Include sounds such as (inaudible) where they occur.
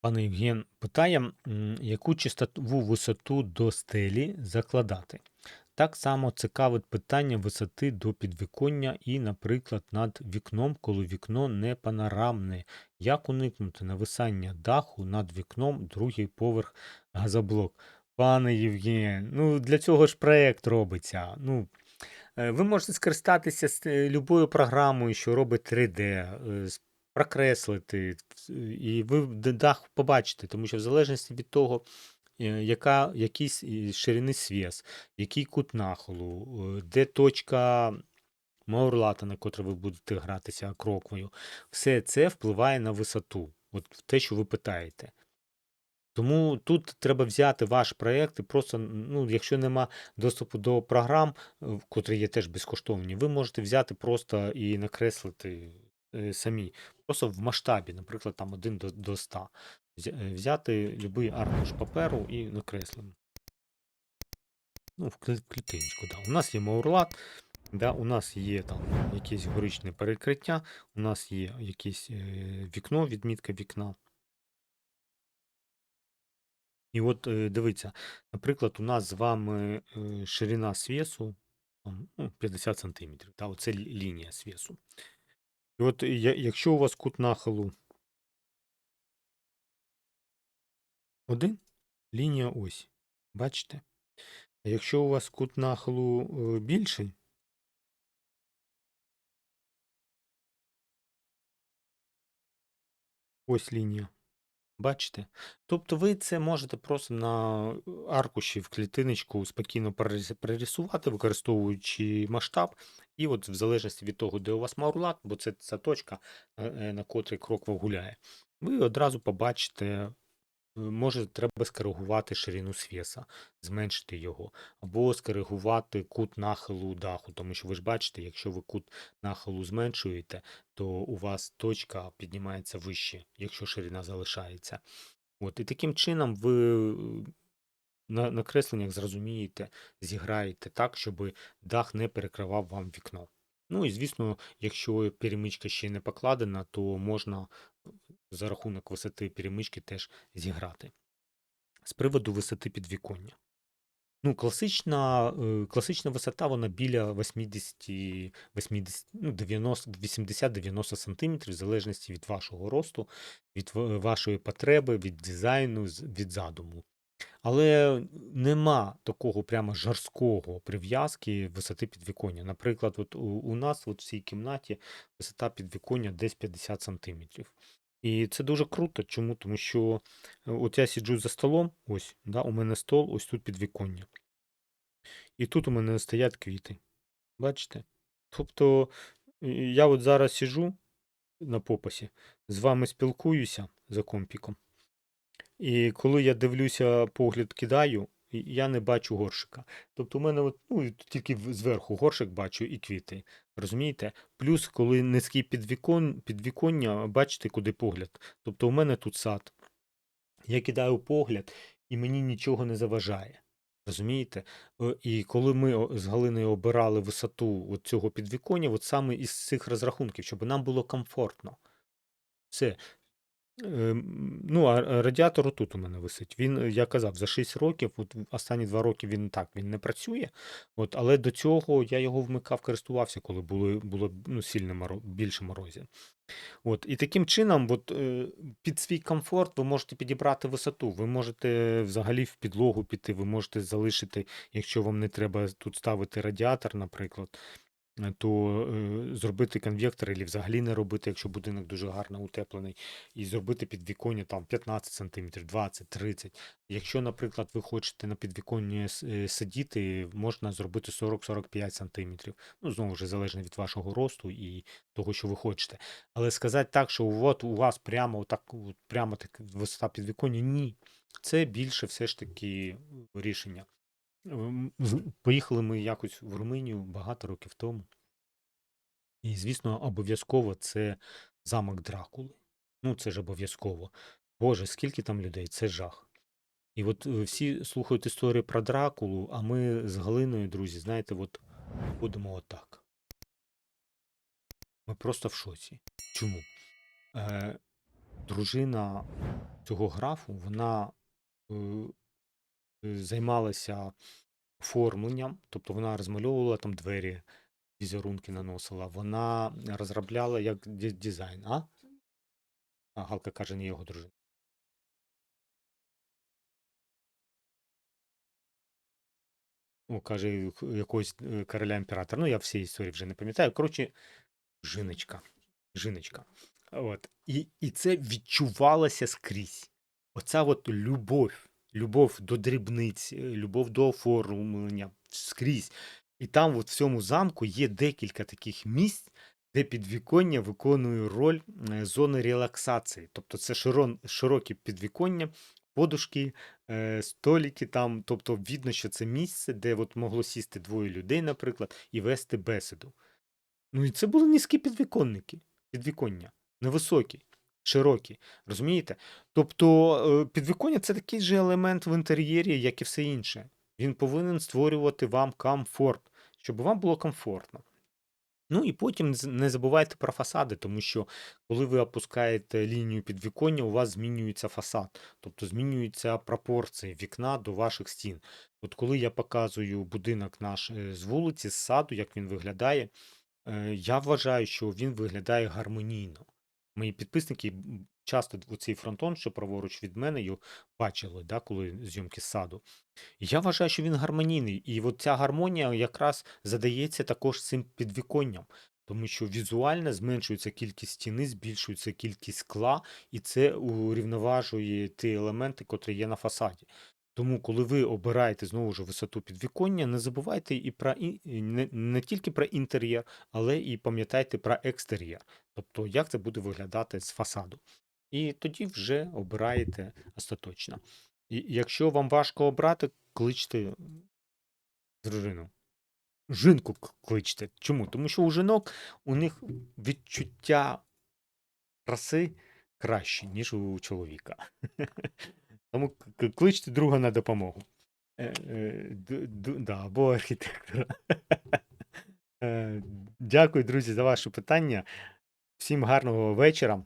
Пане Євген питає, яку чистову висоту до стелі закладати. Так само цікавить питання висоти до підвіконня і, наприклад, над вікном, коли вікно не панорамне. Як уникнути нависання даху над вікном, другий поверх газоблок? Пане Євген, ну для цього ж проект робиться. Ну, Е, Ви можете скористатися з е, любою програмою, що робить 3D, е, з- прокреслити, і ви дах побачите, тому що в залежності від того, е, яка, якийсь ширини свіс, який кут нахилу, е, де точка маурлата, на котрій ви будете гратися кроквою, все це впливає на висоту, от те, що ви питаєте. Тому тут треба взяти ваш проєкт і просто, ну, якщо нема доступу до програм, е, котрі є теж безкоштовні, ви можете взяти просто і накреслити е, самі. Просто в масштабі, наприклад, там 1 до, до 100. Е, Взяти будь-який аркуш паперу і накреслимо. Ну, в клі- клітиночку, да. У нас є маурлат, да, у нас є там якесь горичне перекриття, у нас є якесь е, вікно, відмітка вікна. І от е, дивіться, наприклад, у нас з вами е, ширина свісу ну, 50 см. Та, оце лінія свісу. І от якщо у вас кут нахилу один, лінія ось. Бачите? А якщо у вас кут нахилу е, більший, ось лінія. Бачите? Тобто ви це можете просто на аркуші в клітиночку спокійно перерис- перерисувати, використовуючи масштаб. І от в залежності від того, де у вас маурлат, бо це ця точка, е, е, на котрий крок гуляє, ви одразу побачите, е, може треба скоригувати ширину свіса, зменшити його, або скоригувати кут нахилу даху, тому що ви ж бачите, якщо ви кут нахилу зменшуєте, то у вас точка піднімається вище, якщо ширина залишається. От, і таким чином ви е, на, на кресленнях зрозумієте, зіграєте так, щоб дах не перекривав вам вікно. Ну і звісно, якщо перемичка ще не покладена, то можна за рахунок висоти перемички теж зіграти. З приводу висоти підвіконня. Ну, класична, е, класична висота, вона біля 80, 80 ну, 90, 80-90 см, в залежності від вашого росту, від вашої потреби, від дизайну, від задуму. Але нема такого прямо жорсткого прив'язки висоти підвіконня. Наприклад, от у, у нас от в цій кімнаті висота підвіконня десь 50 см. І це дуже круто. Чому? Тому що е, от я сиджу за столом, ось, да, у мене стол, ось тут підвіконня. І тут у мене стоять квіти. Бачите? Тобто я от зараз сиджу на попасі, з вами спілкуюся за компіком. І коли я дивлюся, погляд кидаю, я не бачу горшика. Тобто у мене от, ну, тільки зверху горшик бачу і квіти. Розумієте? Плюс, коли низький підвікон, підвіконня, бачите, куди погляд. Тобто у мене тут сад. Я кидаю погляд, і мені нічого не заважає. Розумієте? Е, І коли ми з Галиною обирали висоту от цього підвіконня, от саме із цих розрахунків, щоб нам було комфортно. Все. Ем, Ну, а радіатор тут у мене висить. Він, е, я казав, за 6 років, от останні 2 роки він так, він не працює. От, але до цього я його вмикав, користувався, коли були, було ну, сильно моро, більше морозів. От, і таким чином, от, е, під свій комфорт ви можете підібрати висоту. Ви можете взагалі в підлогу піти, ви можете залишити, якщо вам не треба тут ставити радіатор, наприклад, то е, зробити конвектор, і взагалі не робити, якщо будинок дуже гарно утеплений, і зробити підвіконня там 15 см, 20, 30. Якщо, наприклад, ви хочете на підвіконні е, сидіти, можна зробити 40-45 см. Ну, знову ж залежно від вашого росту і того, що ви хочете. Але сказати так, що от у вас прямо отак, от прямо так висота підвіконня, ні. Це більше все ж таки рішення. Ем, Поїхали ми якось в Румунію багато років тому. І, звісно, обов'язково це замок Дракули. Ну, це ж обов'язково. Боже, скільки там людей, це жах. І от е, всі слухають історії про Дракулу, а ми з Галиною, друзі, знаєте, от будемо отак. Ми просто в шоці. Чому? Е, дружина цього графу, вона е, займалася оформленням, тобто вона розмальовувала там двері, візерунки наносила, вона розробляла як дизайн, а? А Галка каже, не його дружина. О, каже, якогось е, короля імператора. Ну, я всі історії вже не пам'ятаю. Коротше, жіночка. Жіночка. От. І, і це відчувалося скрізь. Оця от любов, любов до дрібниць, е, любов до оформлення скрізь. І там, от в цьому замку, є декілька таких місць, де підвіконня виконує роль е, зони релаксації. Тобто це широкі підвіконня, подушки, е, столики там. Тобто видно, що це місце, де от могло сісти двоє людей, наприклад, і вести бесіду. Ну і це були низькі підвіконники, підвіконня, невисокі, широкі. Розумієте? Тобто е, підвіконня це такий же елемент в інтер'єрі, як і все інше. Він повинен створювати вам комфорт, щоб вам було комфортно. Ну і потім не забувайте про фасади, тому що коли ви опускаєте лінію підвіконня, у вас змінюється фасад, тобто змінюються пропорції вікна до ваших стін. От коли я показую будинок наш е, з вулиці, з саду, як він виглядає, е, я вважаю, що він виглядає гармонійно. Мої підписники часто цей фронтон, що праворуч від мене, його бачили, да, коли зйомки з саду. Я вважаю, що він гармонійний. І от ця гармонія якраз задається також цим підвіконням, тому що візуально зменшується кількість стіни, збільшується кількість скла, і це урівноважує ті елементи, котрі є на фасаді. Тому, коли ви обираєте знову ж висоту підвіконня, не забувайте і про не, не тільки про інтер'єр, але і пам'ятайте про екстер'єр. Тобто, як це буде виглядати з фасаду. І тоді вже обираєте остаточно. І якщо вам важко обрати, кличте дружину. Жінку кличте. Чому? Тому що у жінок у них відчуття краси краще, ніж у чоловіка. (laughs) Тому кличте друга на допомогу. Е, е, да, або архітектора. (laughs) Е, Дякую, друзі, за ваше питання. Всім гарного вечора.